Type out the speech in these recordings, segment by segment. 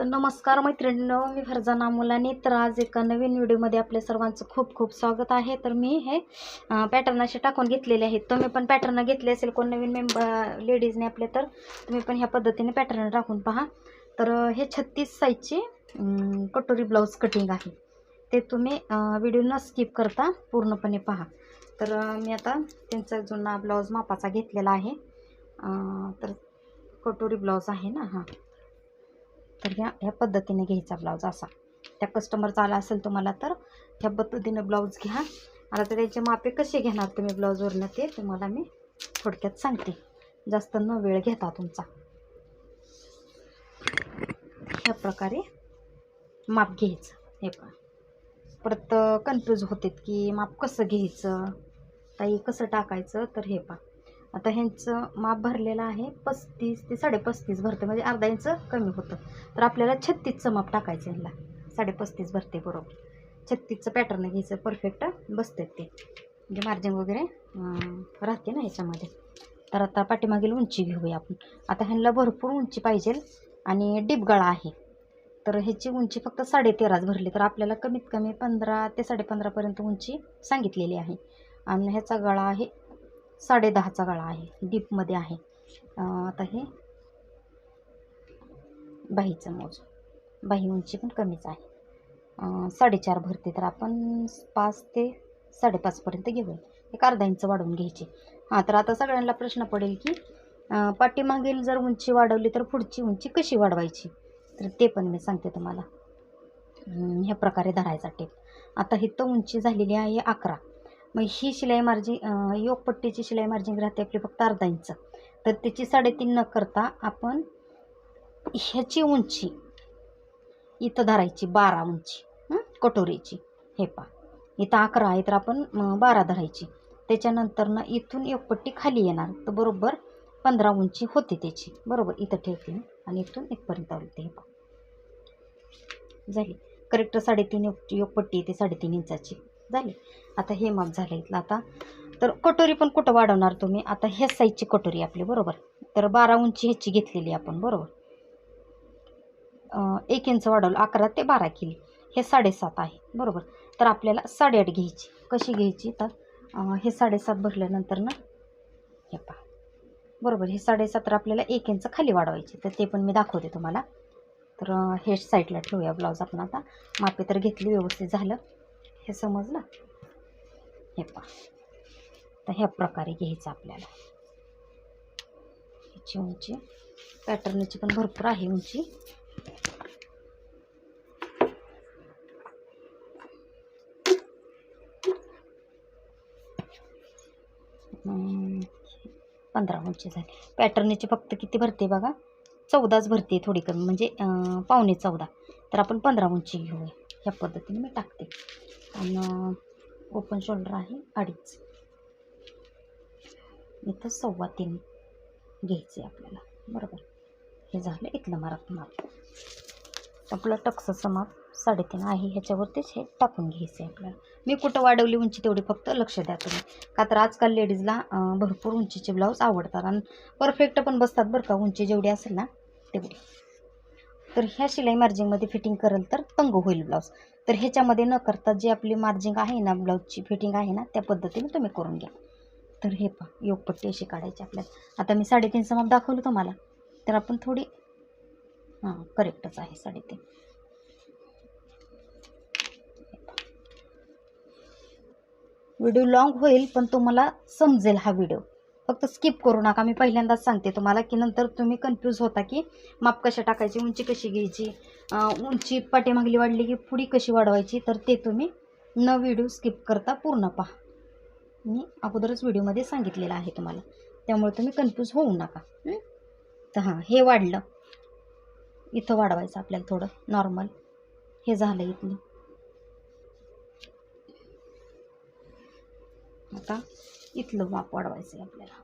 तर नमस्कार मैत्रिणींनो मी फरजाना मुलांनी. तर आज एका नवीन व्हिडिओमध्ये आपल्या सर्वांचं खूप खूप स्वागत आहे. तर मी हे पॅटर्न असे टाकून घेतलेले आहेत. तुम्ही पण पॅटर्न घेतले असेल कोण नवीन मेंबर लेडीजने आपले तर तुम्ही पण ह्या पद्धतीने पॅटर्न टाकून पहा. तर हे छत्तीस साईजची कटोरी ब्लाऊज कटिंग आहे. ते तुम्ही व्हिडिओ न स्किप करता पूर्णपणे पहा. तर मी आता त्यांचा जुना ब्लाऊज मापाचा घेतलेला आहे. तर कटोरी ब्लाऊज आहे ना हां. तर ह्या ह्या पद्धतीने घ्यायचा ब्लाऊज असा. त्या कस्टमरचा आला असेल तुम्हाला तर ह्या पद्धतीने ब्लाऊज घ्या. आता तर त्याचे मापे कसे घेणार तुम्ही ब्लाऊजवरनं ते? तुम्हाला मी थोडक्यात सांगते. जास्त न वेळ घेता तुमचा. ह्या प्रकारे माप घ्यायचं. हे पण परत कन्फ्यूज होतेत की माप कसं घ्यायचं? ताई कसं टाकायचं? तर हे पहा. आता ह्यांचं माप भरलेलं आहे पस्तीस ते साडेपस्तीस भरते म्हणजे अर्धा इंच कमी होतं. तर आपल्याला छत्तीसचं माप टाकायचं ह्याला. साडेपस्तीस भरते बरोबर. छत्तीसचं पॅटर्न घ्यायचं परफेक्ट बसते ते. म्हणजे मार्जिन वगैरे राहते ना ह्याच्यामध्ये. तर आता पाठीमागील उंची घेऊया आपण. आता ह्यांना भरपूर उंची पाहिजे आणि डीप गळा आहे. तर ह्याची उंची फक्त साडेतेराच भरली तर आपल्याला कमीत कमी पंधरा ते साडेपंधरापर्यंत उंची सांगितलेली आहे. आणि ह्याचा गळा आहे साडेदहाचा गळा आहे. डीपमध्ये आहे. आता हे बाहीचं मोज. बाही उंची पण कमीच आहे. साडेचार भरते तर आपण पाच ते साडेपाचपर्यंत घेऊया. एक अर्धा इंच वाढवून घ्यायची. हां तर आता सगळ्यांना प्रश्न पडेल की पाठीमागील जर उंची वाढवली तर पुढची उंची कशी वाढवायची? तर ते पण मी सांगते तुम्हाला. ह्या प्रकारे धरायचा टेप. आता ही तर उंची झालेली आहे अकरा. मग ही शिलाई मार्जिंग योगपट्टीची शिलाई मार्जिंग राहते आपली फक्त अर्धा इंच तर त्याची साडेतीन न करता आपण ह्याची उंची इथं धरायची बारा उंची कटोरीची. हे पा इथं अकरा आहे तर आपण बारा धरायची. त्याच्यानंतर ना इथून योगपट्टी खाली येणार. तर बरोबर पंधरा उंची होते त्याची. बरोबर इथं ठेवते मी. आणि इथून इथपर्यंत आवडते हे पा झाली. करेक्ट साडेतीन योग योगपट्टी येते साडेतीन इंचाची. झाली. आता हे माप झालं इथलं आता. तर कटोरी पण कुठं वाढवणार तुम्ही? आता ह्या साईजची कटोरी आपली बरोबर? तर बारा उंची ह्याची घेतलेली आपण बरोबर? एक इंच वाढवलं अकरा ते बारा केली. हे साडेसात आहे बरोबर? तर आपल्याला साडेआठ घ्यायची. कशी घ्यायची? तर हे साडेसात भरल्यानंतर ना हे पहा. बरोबर? हे साडेसात तर आपल्याला एक इंच खाली वाढवायची. तर ते पण मी दाखवते तुम्हाला. तर हे साईडला ठेवूया ब्लाऊज आपण आता. मापे तर घेतली व्यवस्थित झालं. हे समजलं? हे पहा. तर ह्या प्रकारे घ्यायचं आपल्याला. ह्याची उंची पॅटर्नची पण भरपूर आहे उंची. पंधरा उंची झाली. पॅटर्नची फक्त किती भरते बघा? चौदाच भरते थोडी कमी म्हणजे पावणे चौदा. तर आपण पंधरा उंची घेऊया. ह्या पद्धतीने मी टाकते. आणि ओपन शोल्डर आहे अडीच. इथं सव्वा तीन घ्यायचे आपल्याला. बरोबर? हे झालं इथलं मरात माप. आपलं टक्सचं माप साडेतीन आहे ह्याच्यावरतीच हे टाकून घ्यायचं आहे आपल्याला. मी कुठं वाढवली उंची तेवढी फक्त लक्ष द्या तुम्ही. का तर आजकाल लेडीजला भरपूर उंचीचे ब्लाऊज आवडतात. आणि परफेक्ट पण बसतात बरं का उंची जेवढी असेल ना तेवढी. तर ह्या शिलाई मार्जिंगमध्ये फिटिंग करेल तर तंग होईल ब्लाऊज तर ह्याच्यामध्ये न करता जी आपली मार्जिंग आहे ना ब्लाऊजची फिटिंग आहे ना त्या पद्धतीने तुम्ही करून घ्या. तर हे पहा योगपट्टी अशी काढायची आपल्याला. आता मी साडेतीनचं माप दाखवलं तुम्हाला. तर आपण थोडी हां करेक्टच आहे साडेतीन. व्हिडिओ लॉंग होईल पण तुम्हाला समजेल हा व्हिडिओ फक्त स्किप करू नका. मी पहिल्यांदाच सांगते तुम्हाला की नंतर तुम्ही कन्फ्यूज होता की माप कशा टाकायची उंची कशी घ्यायची उंची पाठीमागली वाढली की पुढी कशी वाढवायची तर ते तुम्ही न व्हिडिओ स्किप करता पूर्ण पहा. मी अगोदरच व्हिडिओमध्ये सांगितलेलं आहे तुम्हाला. त्यामुळे तुम्ही कन्फ्यूज होऊ नका. तर हां हे वाढलं. इथं वाढवायचं आपल्याला थोडं नॉर्मल हे झालं इथलं आता इथलं माप वाढवायचं आहे आपल्याला.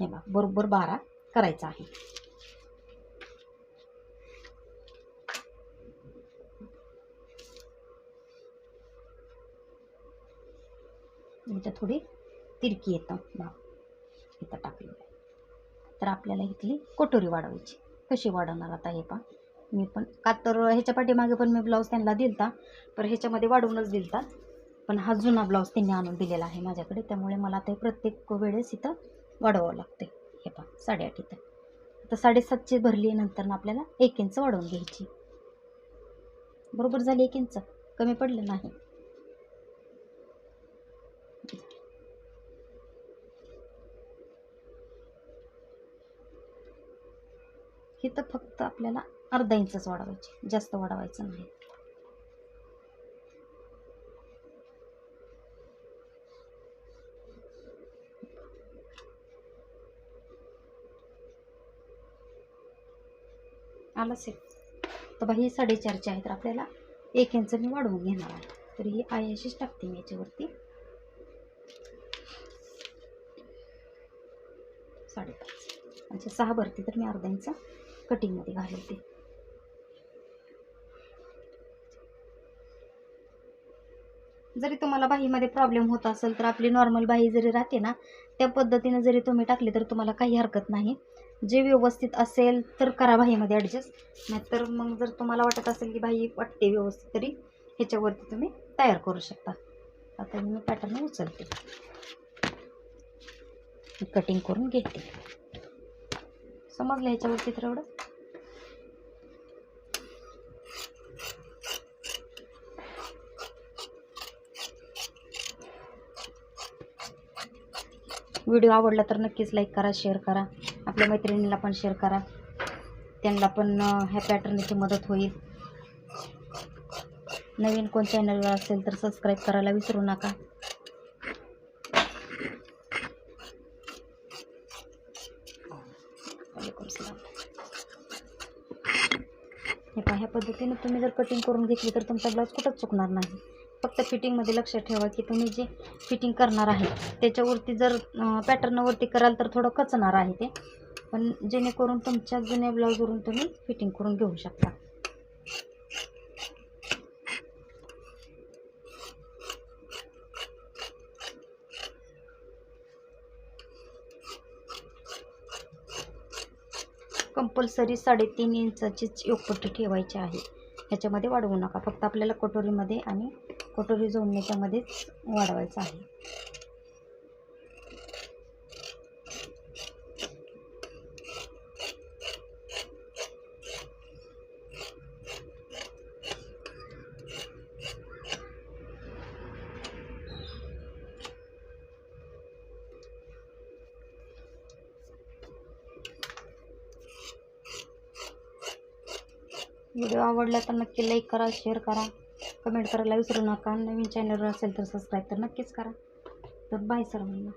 हे बघ बरोबर बारा करायचा आहे. इथं थोडी तिरकी येतं बा इथं टाकलेलं तर आपल्याला इथली कटोरी वाढवायची. कशी वाढवणार आता हे पा मी पण. का तर ह्याच्या पाठीमागे पण मी ब्लाऊज त्यांना दिलता पण ह्याच्यामध्ये वाढवूनच दिलता. पण हा जुना ब्लाऊज त्यांनी आणून दिलेला आहे माझ्याकडे त्यामुळे मला ते प्रत्येक वेळेस इथं वाढवावं लागते. हे पहा साडेआठ इथं. आता साडेसातची भरली नंतर आपल्याला एक इंच वाढवून घ्यायची. बरोबर झाली एक इंच कमी पडलं नाही. इथं फक्त आपल्याला अर्धा इंचच वाढवायचे. जास्त वाढवायचं नाही. आलं असेल तर बाई ही साडेचारची आहे. तर आपल्याला एक इंच मी वाढवून घेणार आहे. तर ही आई अशीच टाकते मी याच्यावरती. साडेपाच. म्हणजे सहा भरती तर मी अर्धा इंच कटिंगमध्ये घालते. जरी तुम्हाला बाहीमध्ये प्रॉब्लेम होत असेल तर आपली नॉर्मल बाही जरी राहते ना त्या पद्धतीनं जरी तुम्ही टाकली तर तुम्हाला काही हरकत नाही. जे व्यवस्थित असेल तर करा बाहीमध्ये ॲडजस्ट नाहीतर मग जर तुम्हाला वाटत असेल की बाही वाटते व्यवस्थित तरी ह्याच्यावरती तुम्ही तयार करू शकता. आता मी पॅटर्न उचलते. कटिंग करून घेते. समजलं ह्याच्यावरती तर एवढं? व्हिडिओ आवडला तर नक्कीच लाईक करा शेअर करा. आपल्या मैत्रिणीला पण शेअर करा. त्यांना पण ह्या पॅटर्नची मदत होईल. नवीन कोण चॅनलवर असेल तर सबस्क्राईब करायला विसरू नका. हे पहा ह्या पद्धतीने तुम्ही जर कटिंग करून घेतली तर तुमचा ब्लाऊज कुठंच चुकणार नाही. फक्त फिटिंगमध्ये लक्षात ठेवा की तुम्ही जे फिटिंग करणार आहे त्याच्यावरती जर पॅटर्नवरती कराल तर थोडं कचणार आहे ते. पण जेणेकरून तुमच्या जुन्या ब्लाऊजवरून तुम्ही फिटिंग करून घेऊ शकता. कंपल्सरी साडेतीन इंचाचीच योगपट्टी ठेवायची आहे. ह्याच्यामध्ये वाढवू नका. फक्त आपल्याला कटोरीमध्ये आणि कटोरी जोडण्याच्यामध्येच वाढवायचं आहे. व्हिडिओ आवडला तर नक्की लाईक करा शेअर करा. कमेंट करायला विसरू नका. नवीन चॅनलवर असेल तर सबस्क्राईब तर नक्कीच करा. तर बाय सर्वांना